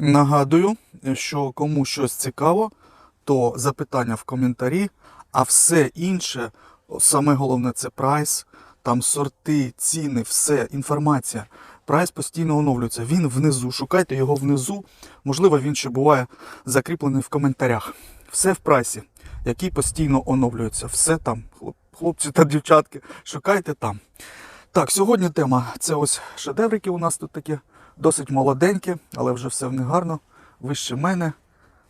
Нагадую, що кому щось цікаво, то запитання в коментарі, а все інше, саме головне це прайс, там сорти, ціни, все, інформація. Прайс постійно оновлюється. Він внизу. Шукайте його внизу. Можливо, він ще буває закріплений в коментарях. Все в прайсі, який постійно оновлюється. Все там, хлоп- хлопці та дівчатки, шукайте там. Так, сьогодні тема це ось шедеврики у нас тут такі, досить молоденькі, але вже все в них гарно. Вище мене.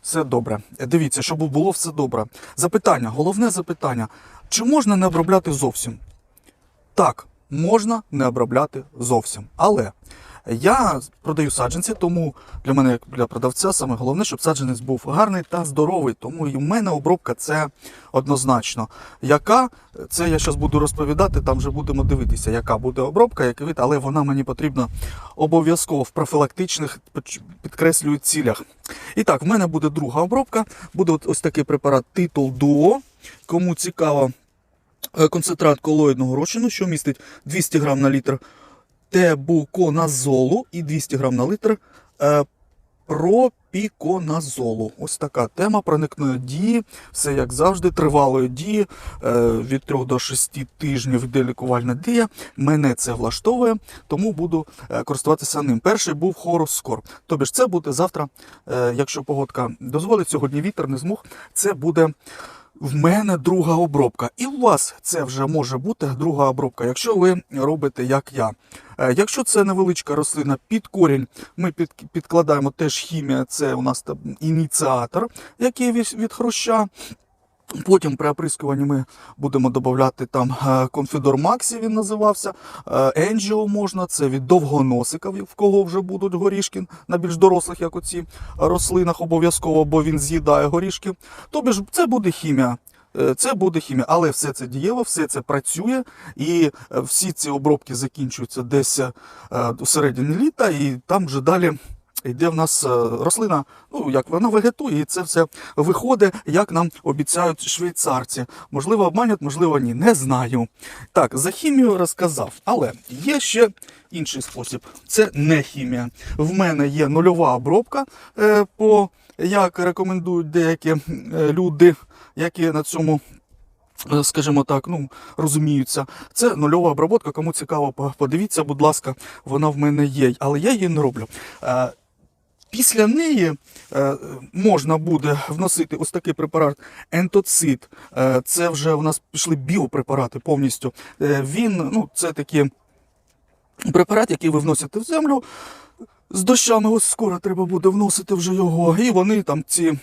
Все добре. Е, Дивіться, щоб було все добре. Запитання, головне запитання: чи можна не обробляти зовсім? Так, можна не обробляти зовсім. Але я продаю саджанці, тому для мене, як для продавця, саме головне, щоб саджанець був гарний та здоровий. Тому і в мене обробка це однозначно. Яка, це я зараз буду розповідати, там вже будемо дивитися, яка буде обробка, який вид, але вона мені потрібна обов'язково в профілактичних підкреслюю цілях. І так, в мене буде друга обробка. Буде ось такий препарат Титул Дуо. Кому цікаво, е, концентрат колоїдного розчину, що містить 200 грам на літр тебуконазолу і 200 грам на літр е, пропіконазолу. Ось така тема проникної дії. Все як завжди, тривалої дії е, від 3 до 6 тижнів йде лікувальна дія. Мене це влаштовує, тому буду е, користуватися ним. Перший був хороскор. Тобі ж це буде завтра, е, якщо погодка дозволить, сьогодні вітер не змог. Це буде. В мене друга обробка, і у вас це вже може бути друга обробка, якщо ви робите як я. Е, Якщо це невеличка рослина під корінь, ми під, підкладаємо теж хімія, це у нас ініціатор, який від хруща. Потім при оприскуванні ми будемо додати там е, Конфідор Максі, він називався. Е, Енджіо можна, це від довгоносика, в кого вже будуть горішки на більш дорослих, як оці рослинах обов'язково, бо він з'їдає горішки. Тобі ж це буде хімія. Е, Це буде хімія, але все це дієво, все це працює, і всі ці обробки закінчуються десь у середині літа, і там вже далі йде в нас е, рослина, ну як вона вегетує, і це все виходить, як нам обіцяють швейцарці. Можливо, обманять, можливо, ні. Не знаю. Так, за хімію розказав, але є ще інший спосіб. Це не хімія. В мене є нульова обробка, е, по як рекомендують деякі е, люди, які на цьому. Скажімо так, ну розуміються. Це нульова обробка. Кому цікаво, подивіться, будь ласка, вона в мене є, але я її не роблю. Після неї е, можна буде вносити ось такий препарат ентоцит. Е, це вже у нас пішли біопрепарати повністю. Е, він, ну, це такі препарат, який ви вносите в землю. З дощами ось скоро треба буде вносити вже його. І вони там ці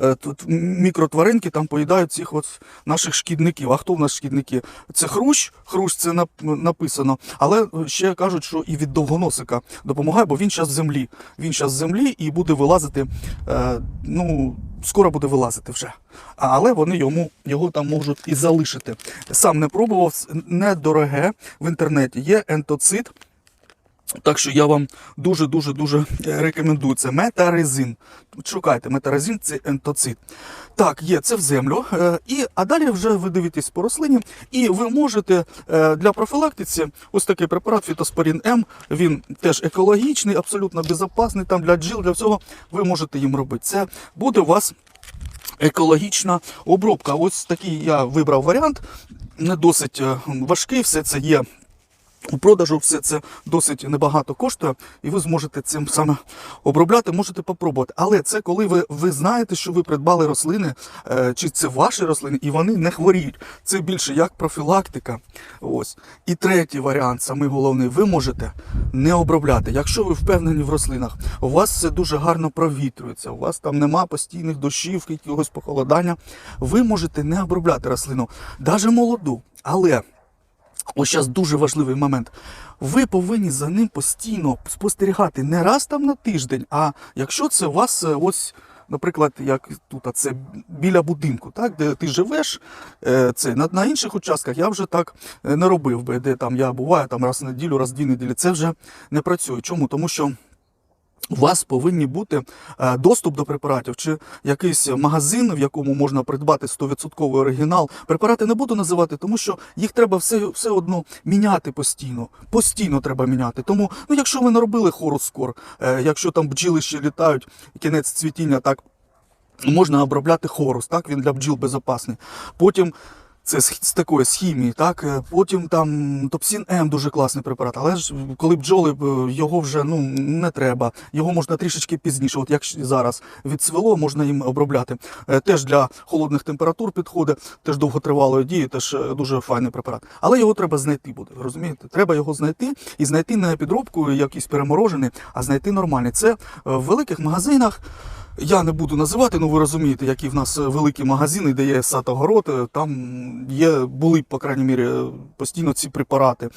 е, тут мікротваринки там поїдають цих от наших шкідників. А хто в нас шкідники? Це хрущ, хрущ це нап- написано. Але ще кажуть, що і від довгоносика допомагає, бо він зараз в землі. Він зараз в землі і буде вилазити. Е, ну, скоро буде вилазити вже. Але вони йому його там можуть і залишити. Сам не пробував, недороге в інтернеті є ентоцит. Так що я вам дуже дуже дуже рекомендую. Це метарезин. Шукайте, метарезин це ентоцит. Так, є це в землю. Е, і, а далі вже ви дивитесь по рослині, і ви можете е, для профілактиці ось такий препарат Фітоспорін М. Він теж екологічний, абсолютно безпечний. Там для джил, для всього ви можете їм робити. Це буде у вас екологічна обробка. Ось такий я вибрав варіант. Не досить е, важкий, все це є у продажу все це досить небагато коштує, і ви зможете цим саме обробляти, можете попробувати. Але це коли ви, ви знаєте, що ви придбали рослини, е, чи це ваші рослини, і вони не хворіють. Це більше як профілактика. Ось. І третій варіант, самий головний, ви можете не обробляти. Якщо ви впевнені в рослинах, у вас все дуже гарно провітрюється, у вас там нема постійних дощів, якогось похолодання, ви можете не обробляти рослину, навіть молоду. Але Ось зараз дуже важливий момент. Ви повинні за ним постійно спостерігати не раз там на тиждень, а якщо це у вас е, ось. Наприклад, як тут, а це біля будинку, так, де ти живеш, е, це на, на інших участках я вже так е, не робив би, де там я буваю там раз в неділю, раз в дві неділі. Це вже не працює. Чому? Тому що у вас повинні бути е, доступ до препаратів чи якийсь магазин, в якому можна придбати 100% оригінал. Препарати не буду називати, тому що їх треба все, все одно міняти постійно. Постійно треба міняти. Тому, ну якщо ви не робили хороскор, е, якщо там бджіли ще літають, кінець цвітіння, так можна обробляти хорус, так він для бджіл безпечний. Потім це з, такої з хімії, так е, потім там топсін М дуже класний препарат, але ж коли бджоли його вже ну не треба, його можна трішечки пізніше. От як зараз відцвело, можна їм обробляти. Е, Теж для холодних температур підходить, теж довготривалої дії, теж е, дуже файний препарат. Але його треба знайти буде. Розумієте? Треба його знайти і знайти не підробку, якийсь переморожений, а знайти нормальний. Це в великих магазинах. Я не буду називати, ну ви розумієте, які в нас е, великі магазини, де є сад огород, е, там є, були, по крайній мірі, е, постійно ці препарати.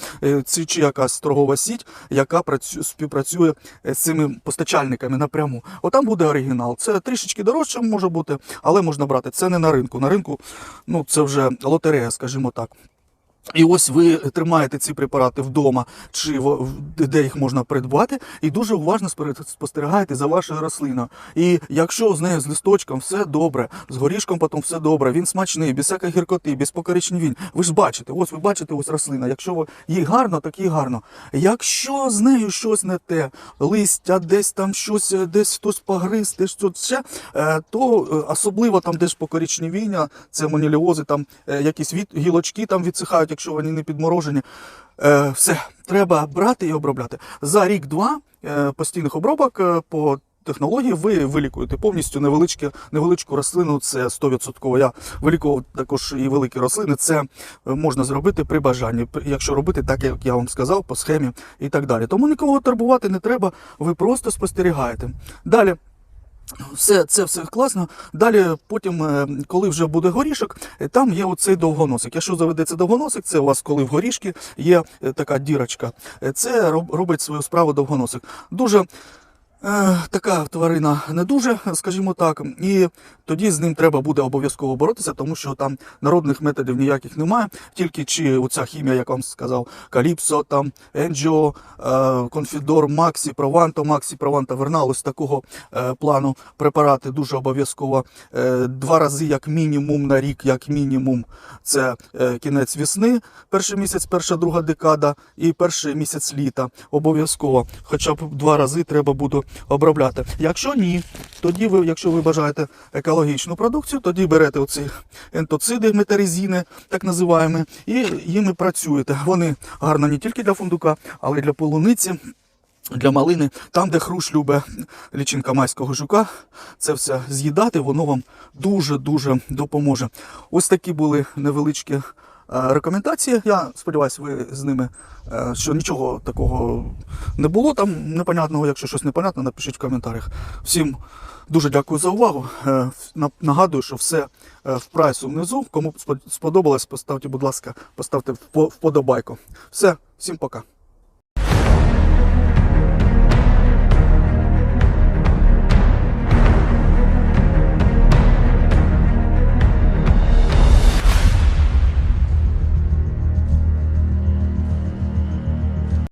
Це чи якась торгова сіть, яка працю, співпрацює з цими постачальниками напряму. Отам буде оригінал. Це трішечки дорожче може бути, але можна брати. Це не на ринку. На ринку ну, це вже лотерея, скажімо так. І ось ви тримаєте ці препарати вдома, чи де їх можна придбати, і дуже уважно спостерігаєте за вашою рослиною. І якщо з нею з листочком все добре, з горішком потім все добре, він смачний, без всякої гіркоти, без покоричневінь. Ви ж бачите, ось ви бачите ось рослина. Якщо ви- їй гарно, так їй гарно. Якщо з нею щось не те, листя, десь там щось, е, десь хтось погриз, десь щось ще, е, то е, особливо там десь покоричневіння, це моніліози, там якісь від, гілочки там відсихають, якщо вони не підморожені. Е, все, треба брати і обробляти. За рік-два е, постійних обробок е, по технології ви вилікуєте повністю невеличке, невеличку рослину, це 100%. Я вилікував також і великі рослини. Це е, можна зробити при бажанні, якщо робити так, як я вам сказав, по схемі і так далі. Тому нікого турбувати не треба, ви просто спостерігаєте. Далі. Все, це все класно. Далі, потім, е, коли вже буде горішок, е, там є оцей довгоносик. Якщо заведеться довгоносик, це у вас коли в горішки є е, така дірочка. Це робить свою справу довгоносик. Дуже така тварина не дуже, скажімо так, і тоді з ним треба буде обов'язково боротися, тому що там народних методів ніяких немає. Тільки чи оця хімія, як вам сказав, Каліпсо, там Енджіо, е, Конфідор, Максі, Прованто, Максі, Прованто, Вернал, ось такого е, плану препарати дуже обов'язково. Е, Два рази як мінімум на рік, як мінімум, це е, кінець весни, перший місяць, перша друга декада і перший місяць літа. Обов'язково. Хоча б два рази треба буде обробляти. Якщо ні, тоді ви, якщо ви бажаєте екологічну продукцію, тоді берете оці ентоциди метарезіни, так називаємо, і їми працюєте. Вони гарно не тільки для фундука, але й для полуниці. Для малини, там, де хрущ любить лічинка майського жука, це все з'їдати, воно вам дуже-дуже допоможе. Ось такі були невеличкі рекомендації. Я сподіваюся, ви з ними, е, що нічого такого не було там непонятного. Якщо щось непонятне, напишіть в коментарях. Всім дуже дякую за увагу. Е, Нагадую, що все е, в прайсу внизу. Кому сподобалось, поставте, будь ласка, поставте вподобайку. Все, всім пока.